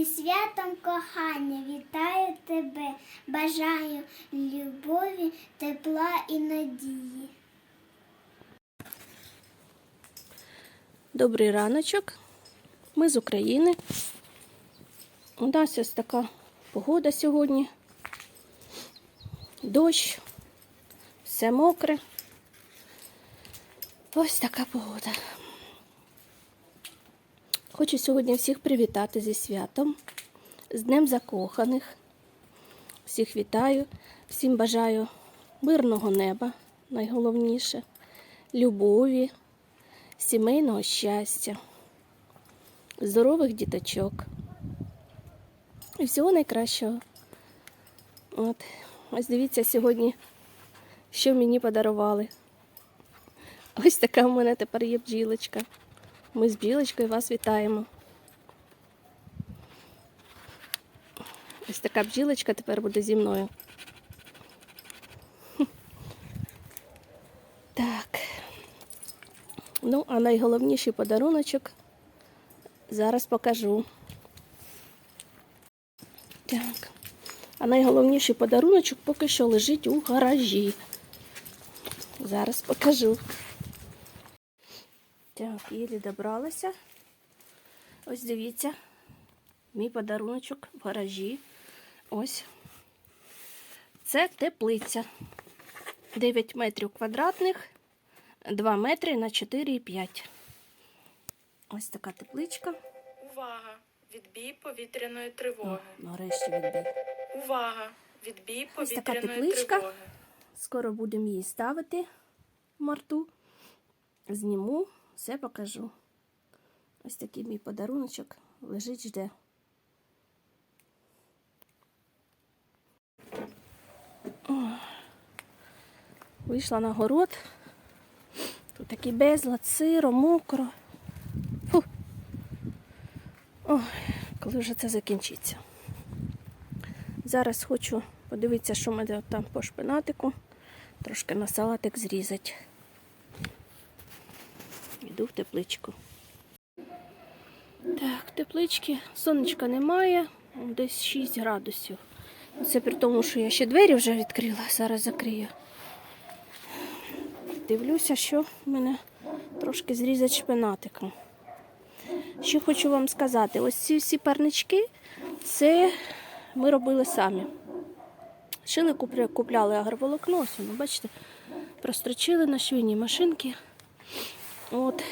Зі святом кохання вітаю тебе, бажаю любові, тепла і надії. Добрий раночок. Ми з України. У нас ось така погода сьогодні. Дощ, все мокре. Ось така погода. Хочу сьогодні всіх привітати зі святом, з Днем Закоханих. Всіх вітаю, всім бажаю мирного неба, найголовніше, любові, сімейного щастя, здорових діточок і всього найкращого. От. Ось дивіться сьогодні, що мені подарували. Ось така в мене тепер є бджілочка. Ми з бджілочкою вас вітаємо. Ось така бджілочка тепер буде зі мною. Так. Ну, а найголовніший подаруночок зараз покажу. Так. А найголовніший подаруночок поки що лежить у гаражі. Зараз покажу. Так, єлі добралася. Ось дивіться. Мій подаруночок в гаражі. Ось. Це теплиця. 9 метрів квадратних, 2 метри на 4,5. Ось така тепличка. Увага! Відбій повітряної О, тривоги. нарешті відбій. Увага! Відбій Ось така тепличка. тривоги. Скоро будемо її ставити в марту. Зніму, все покажу. Ось такий мій подаруночок лежить, жде. Вийшла на город. Тут такий безлад, сиро, мокро. Фу. Ой, коли вже це закінчиться. Зараз хочу подивитися, що в мене там по шпинатику. Трошки на салатик зрізати. Йду в тепличку. Так, теплички сонечка немає, десь 6 градусів. Це при тому, що я ще двері вже відкрила, зараз закрию. Дивлюся, що в мене трошки зрізати шпинатиком. Що хочу вам сказати, ось ці всі парнички, це ми робили самі. Шили, купляли агроволокно, ось воно, бачите, прострочили на швейні машинки. От.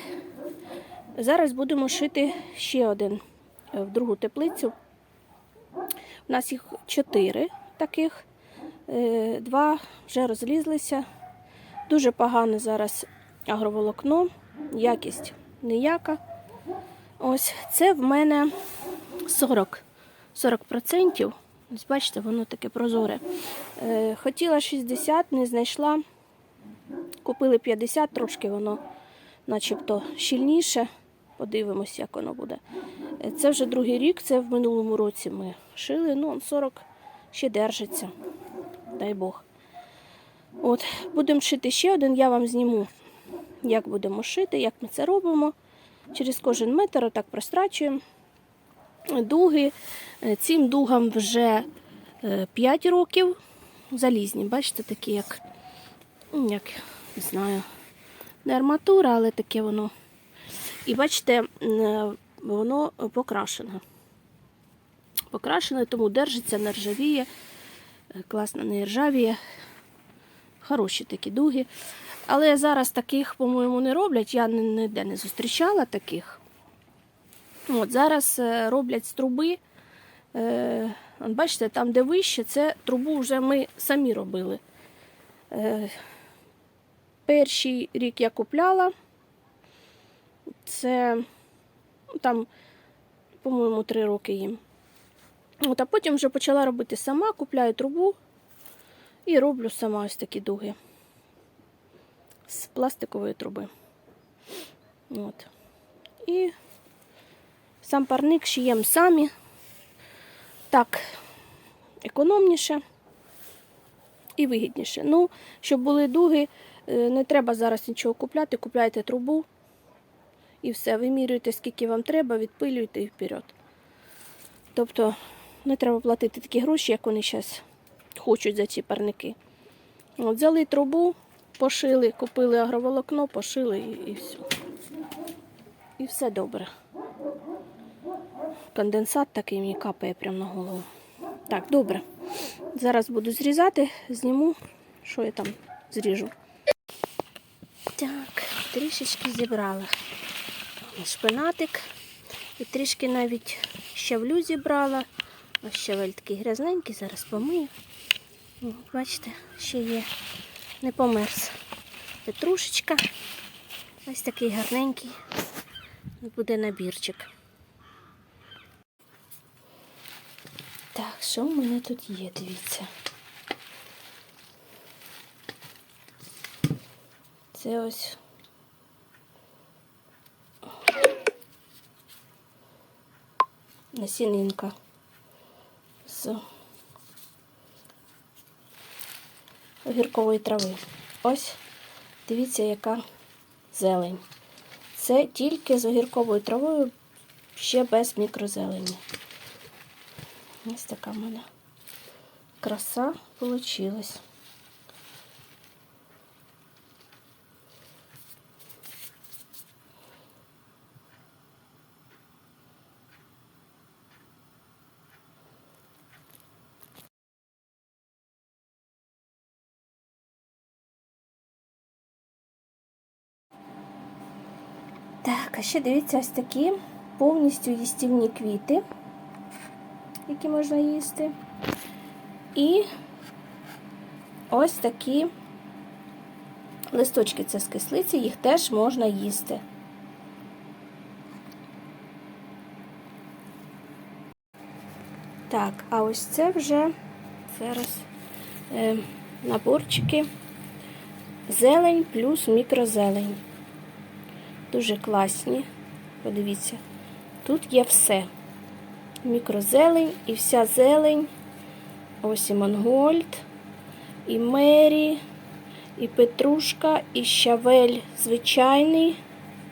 Зараз будемо шити ще один е, в другу теплицю. У нас їх чотири таких, Е, два вже розлізлися. Дуже погане зараз агроволокно, якість ніяка. Ось це в мене 40, 40%. Ось бачите, воно таке прозоре. Е, хотіла 60, не знайшла. Купили 50, трошки воно начебто щільніше. Подивимось, як воно буде. Е, Це вже другий рік, це в минулому році ми шили. Ну, 40 ще держиться. Дай Бог. От, будемо шити ще один, я вам зніму, як будемо шити, як ми це робимо. Через кожен метр отак прострачуємо дуги. Е, Цим дугам вже 5 років. Залізні, бачите, такі, як, як не знаю, не арматура, але таке воно. І бачите, воно покрашене. Покрашене, тому держиться, не ржавіє, е, класно не ржавіє. Хороші такі дуги. Але зараз таких, по-моєму, не роблять. Я ніде не зустрічала таких. От, зараз е, роблять з труби. Е, бачите, там, де вище, це трубу вже ми самі робили. Перший рік я купляла. Це ну, там, по-моєму, три роки їм. От, а потім вже почала робити сама, купляю трубу і роблю сама ось такі дуги з пластикової труби. От. І сам парник шиємо самі. Так, економніше і вигідніше. Ну, щоб були дуги, не треба зараз нічого купляти, купляйте трубу і все, вимірюєте, скільки вам треба, відпилюєте і вперед. Тобто не треба платити такі гроші, як вони зараз хочуть за ці парники. Взяли трубу, пошили, купили агроволокно, пошили і, і все. І все добре. Конденсат такий мені капає прямо на голову. Так, добре. Зараз буду зрізати, зніму, що я там зріжу. Трішечки зібрала шпинатик. І трішки навіть щавлю зібрала. Ось щавель такий грязненький, зараз помию. Бачите, ще є, не померз. Петрушечка. Ось такий гарненький. Буде набірчик. Так, що в мене тут є, дивіться. Це ось насінинка з огіркової трави. Ось дивіться, яка зелень. Це тільки з огірковою травою, ще без мікрозелені. Ось така в мене краса получилась. Так, а ще дивіться ось такі повністю їстівні квіти, які можна їсти. І ось такі листочки це з кислиці, їх теж можна їсти. Так, а ось це вже зараз е, наборчики зелень плюс мікрозелень. Дуже класні. Подивіться, тут є все. Мікрозелень і вся зелень. Ось і Монгольд, і Мері, і Петрушка, і щавель звичайний.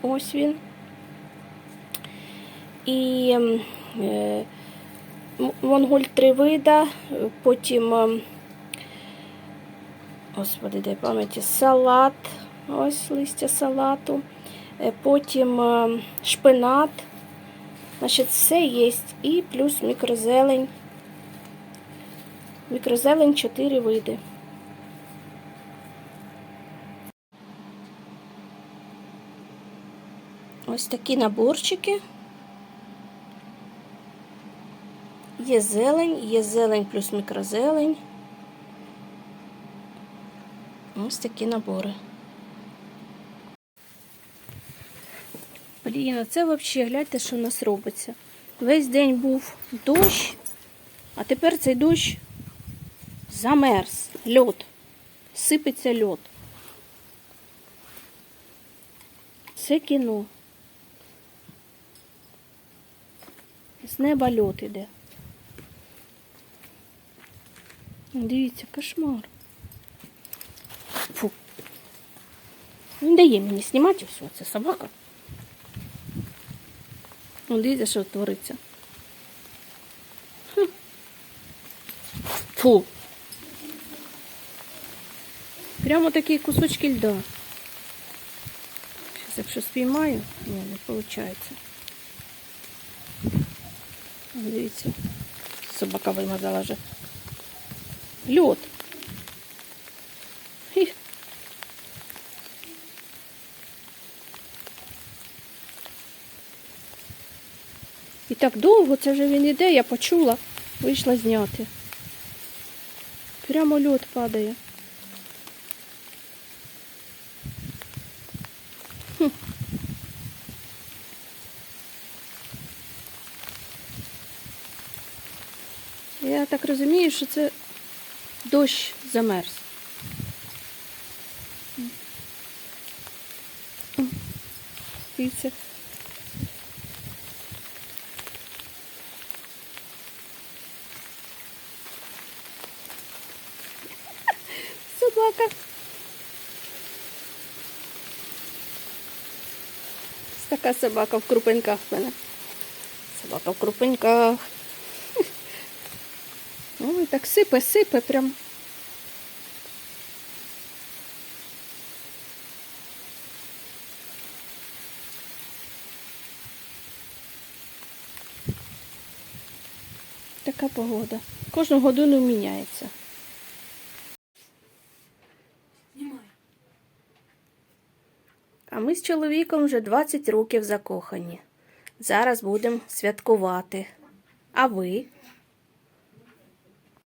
Ось він. І ем, е, Монгольд три вида, потім, ем, господи, дай пам'яті, салат, ось листя салату. Е, Потім е, шпинат. Значить, все є. І плюс мікрозелень. Мікрозелень 4 види. Ось такі наборчики. Є зелень, є зелень плюс мікрозелень. Ось такі набори. Блін, це взагалі, гляньте, що у нас робиться. Весь день був дощ, а тепер цей дощ замерз. Льод. Сипеться льод. Це кіно. З неба льод іде. Дивіться, кошмар. Фу. Не дає мені знімати все, це собака. Ну, дивіться, що твориться. Хм. Фу. Прямо такі кусочки льда. Зараз, якщо спіймаю, ні, не виходить. Дивіться, собака вимазала вже. Льод. І так довго це вже він іде, я почула, вийшла зняти. Прямо льод падає. Хм. Я так розумію, що це дощ замерз. Дивіться. Собака. Ось така собака в крупинках в мене. Собака в крупинках. Ой, так сипе, сипе прям. Така погода. Кожну годину міняється. А ми з чоловіком вже 20 років закохані. Зараз будемо святкувати. А ви?